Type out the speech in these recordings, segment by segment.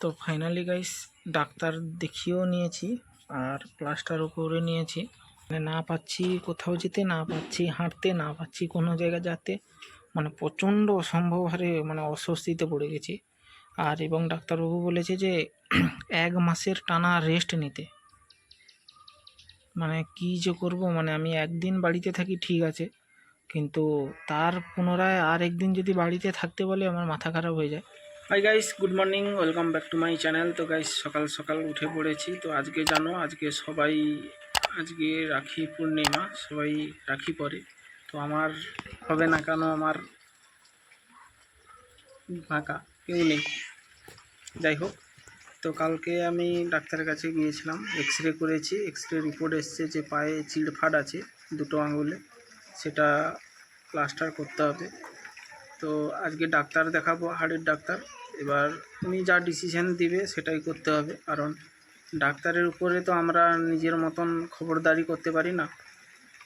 তো finally guys doctor দেখিয়েও নিয়েছি আর প্লাস্টারও করে নিয়েছি। মানে না পাচ্ছি, কোথাও যেতে না পাচ্ছি, হাঁটতে না পাচ্ছি, কোনো জায়গা যেতে মানে প্রচণ্ড অসম্ভব হারে মানে অস্বস্তিতে পড়ে গেছি। আর এবং ডাক্তারবাবু বলেছে যে এক মাসের টানা রেস্ট নিতে। মানে কী যে করব মানে আমি একদিন বাড়িতে থাকি, ঠিক আছে। কিন্তু তার পুনরায় আর একদিন যদি বাড়িতে থাকতে বলে, আমার মাথা খারাপ হয়ে যায়। Hi guys good morning welcome back to my channel তো গাইস সকাল সকাল উঠে পড়েছি। তো আজকে জানো, আজকে সবাই, আজকে রাখি পূর্ণিমা, সবাই রাখি পরে। তো আমার হবে না কেন আমার ফাঁকা, কেউ নেই। যাই হোক, তো কালকে আমি ডাক্তারের কাছে গিয়েছিলাম এক্স রে করেছি। এক্স রে রিপোর্ট এসছে যে পায়ে চিড়ফাট আছে দুটো আঙুলে। সেটা প্লাস্টার করতে হবে। তো আজকে ডাক্তার দেখাবো, হাড়ের ডাক্তার। এবার উনি যা ডিসিশান দিবে সেটাই করতে হবে। কারণ ডাক্তারের উপরে তো আমরা নিজের মতন খবরদারি করতে পারি না।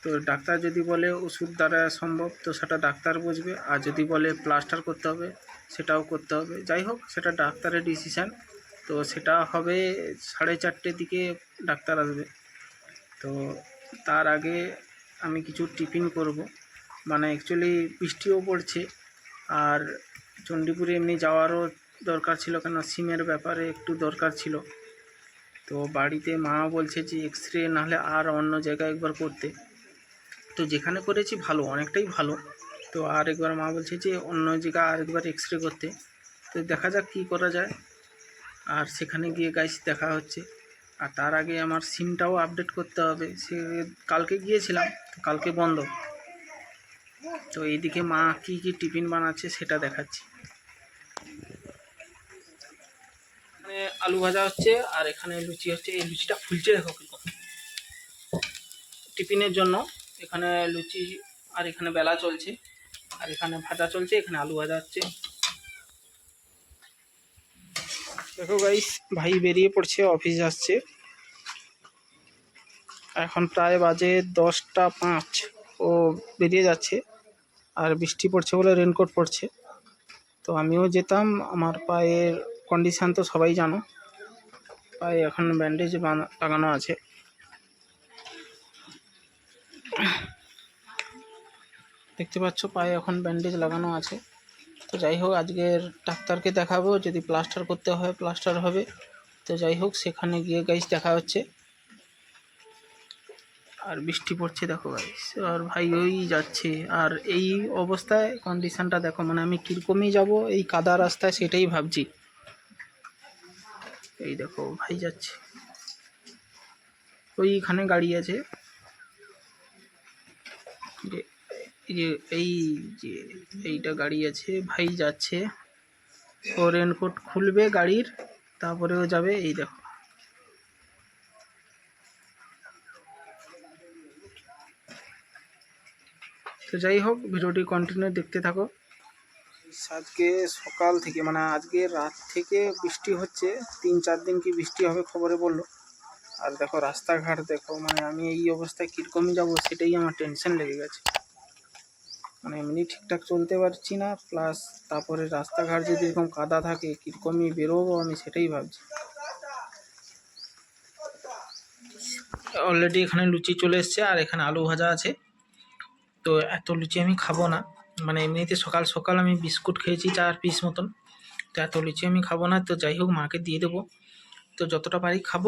তো ডাক্তার যদি বলে ওষুধ দ্বারা সম্ভব, তো সেটা ডাক্তার বুঝবে। আর যদি বলে প্লাস্টার করতে হবে, সেটাও করতে হবে। যাই হোক, সেটা ডাক্তারের ডিসিশান তো সেটা হবে সাড়ে চারটের দিকে ডাক্তার আসবে। তো তার আগে আমি কিছু টিফিন করব। মানে অ্যাকচুয়ালি বৃষ্টিও পড়ছে। আর চণ্ডীপুরে এমনি যাওয়ারও দরকার ছিল কেন সিমের ব্যাপারে একটু দরকার ছিল। তো বাড়িতে মা বলছে যে এক্স রে নাহলে আর অন্য জায়গায় একবার করতে। তো যেখানে করেছি ভালো, অনেকটাই ভালো। তো আর একবার মা বলছে যে, অন্য জায়গায় আর একবার এক্স রে করতে। তো দেখা যাক কী করা যায়। আর সেখানে গিয়ে গাইস দেখা হচ্ছে। আর তার আগে আমার সিমটাও আপডেট করতে হবে। সে কালকে গিয়েছিলাম কালকে বন্ধ। তো এইদিকে মা কি কি টিফিন বানাচ্ছে সেটা দেখাচ্ছি। এখানে আলু ভাজা হচ্ছে, আর এখানে লুচি হচ্ছে। এই লুচিটা ফুলছে দেখো টিফিনের জন্য এখানে লুচি, আর এখানে বেলা চলছে। আর এখানে ভাজা চলছে, এখানে আলু ভাজা হচ্ছে। দেখো গাইস ভাই বেরিয়ে পড়ছে অফিস যাচ্ছে। এখন প্রায় বাজে দশটা পাঁচ। ও বেরিয়ে যাচ্ছে। আর বৃষ্টি পড়ছে বলে রেনকোট পড়ছে। তো আমিও যেতাম, আমার পায়ের কন্ডিশান তো সবাই জানো। পায়ে এখন ব্যান্ডেজ লাগানো আছে। দেখতে পাচ্ছ, পায়ে এখন ব্যান্ডেজ লাগানো আছে। তো যাই হোক, আজকের ডাক্তারকে দেখাবো, যদি প্লাস্টার করতে হয় প্লাস্টার হবে। তো যাই হোক, সেখানে গিয়ে গাইস দেখা হচ্ছে। আর বৃষ্টি পড়ছে দেখো ভাই আর ভাই ওই যাচ্ছে। আর এই অবস্থায় কন্ডিশনটা দেখো মানে আমি কীরকমই যাব, এই কাদা রাস্তায় সেটাই ভাবছি। এই দেখো, ভাই যাচ্ছে। ওইখানে গাড়ি আছে। যে, এই যে এইটা গাড়ি আছে, ভাই যাচ্ছে। ও রেনকোট খুলবে গাড়ির, তারপরেও যাবে, এই দেখো। তো যাই হোক, ভিডিওটি কন্টিনিউ দেখতে থাকো। আজকে সকাল থেকে মানে আজকে রাত থেকে বৃষ্টি হচ্ছে, তিন চার দিন কি বৃষ্টি হবে খবরে বলল। আর দেখো রাস্তাঘাট, দেখো মানে আমি এই অবস্থায় কীরকমই যাব সেটাই আমার টেনশন লেগে গেছে। মানে এমনি ঠিকঠাক চলতে পারছি না প্লাস তারপরে রাস্তাঘাট যদি এরকম কাদা থাকে, কীরকমই বেরোবো আমি সেটাই ভাবছি। অলরেডি এখানে লুচি চলে এসছে, আর এখানে আলু ভাজা আছে। তো এত লুচি আমি খাব না। মানে এমনিতে সকাল সকাল আমি বিস্কুট খেয়েছি চার পিস মতন। তো এত লুচি আমি খাব না, তো যাই হোক মাকে দিয়ে দেবো। তো যতটা পারি খাব,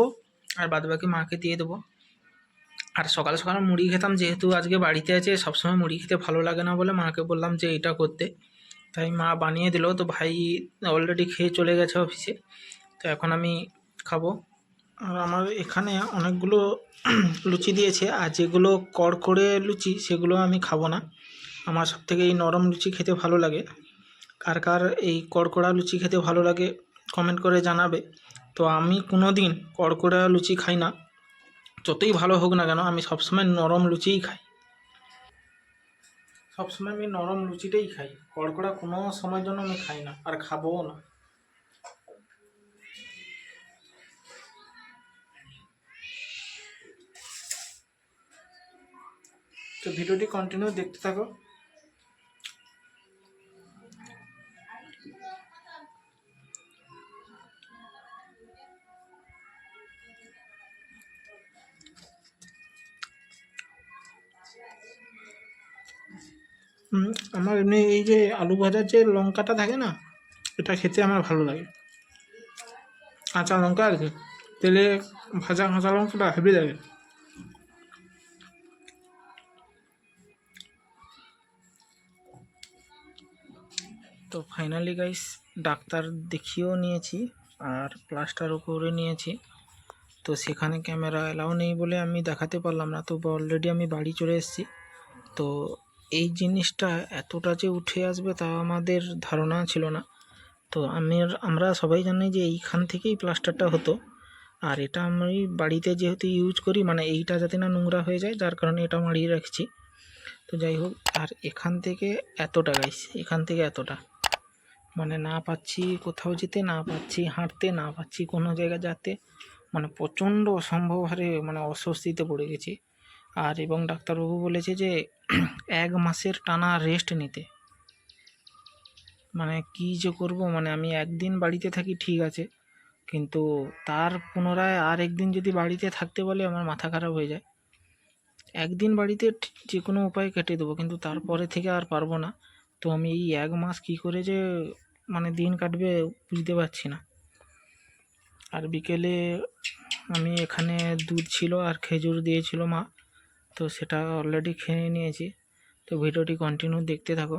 আর বাদবাকি মাকে দিয়ে দেবো। আর সকাল সকাল মুড়ি খেতাম, যেহেতু আজকে বাড়িতে আছে, সবসময় মুড়ি খেতে ভালো লাগে না বলে মাকে বললাম যে এটা করতে। তাই মা বানিয়ে দিল, তো ভাই অলরেডি খেয়ে চলে গেছে অফিসে তো এখন আমি খাব। আর আমার এখানে অনেকগুলো লুচি দিয়েছে, আর যেগুলো কড়কড়ে লুচি সেগুলো আমি খাব না। আমার সব থেকে এই নরম লুচি খেতে ভালো লাগে। কার কার এই কড়কড়া লুচি খেতে ভালো লাগে কমেন্ট করে জানাবে। তো আমি কোনো দিন কড়কড়া লুচি খাই না। যতই ভালো হোক না কেন, আমি সবসময় নরম লুচিই খাই। সবসময় আমি নরম লুচিটাই খাই। কড়কড়া কোনো সময়ের জন্য আমি খাই না, আর খাবোও না। তো ভিডিওটি কন্টিনিউ দেখতে থাকো। আমার এমনি এই যে আলু ভাজার যে লঙ্কাটা থাকে না, এটা খেতে আমার ভালো লাগে। কাঁচা লঙ্কা আর কি। তেলে ভাজা কাঁচা লঙ্কাটা হেভি লাগে। তো ফাইনালি গাইস ডাক্তার দেখিয়েও নিয়েছি আর প্লাস্টারও করে নিয়েছি। তো সেখানে ক্যামেরা এলাও নেই বলে আমি দেখাতে পারলাম না। তো অলরেডি আমি বাড়ি চলে এসেছি। তো এই জিনিসটা এতটা যে উঠে আসবে তা আমাদের ধারণা ছিল না। তো আমি আমরা সবাই জানি যে এইখান থেকেই প্লাস্টারটা হতো। আর এটা আমি বাড়িতে যেহেতু ইউজ করি মানে এইটা যাতে না নোংরা হয়ে যায়, যার কারণে এটা মারিয়ে রাখছি। তো যাই হোক, আর এখান থেকে এতটা গাইস এখান থেকে এতটা। মানে না পাচ্ছি, কোথাও যেতে না পাচ্ছি, হাঁটতে না পাচ্ছি, কোনো জায়গা যেতে মানে প্রচণ্ড অসম্ভব হারে মানে অস্বস্তিতে পড়ে গেছি। আর এবং ডাক্তারবাবু বলেছে যে এক মাসের টানা রেস্ট নিতে। মানে কী যে করব মানে আমি একদিন বাড়িতে থাকি ঠিক আছে, কিন্তু তার পুনরায় আর একদিন যদি বাড়িতে থাকতে বলে আমার মাথা খারাপ হয়ে যায়। একদিন বাড়িতে যে কোনো উপায় কেটে দেবো, কিন্তু তারপরে থেকে আর পারব না। তো আমি এই এক মাস কী করে যে মানে দিন কাটবে বুঝতে পারছি না। আর বিকেলে আমি এখানে দুধ ছিল আর খেজুর দিয়েছিল মা, তো সেটা অলরেডি খেয়ে নিয়েছি। তো ভিডিওটি কন্টিনিউ দেখতে থাকো।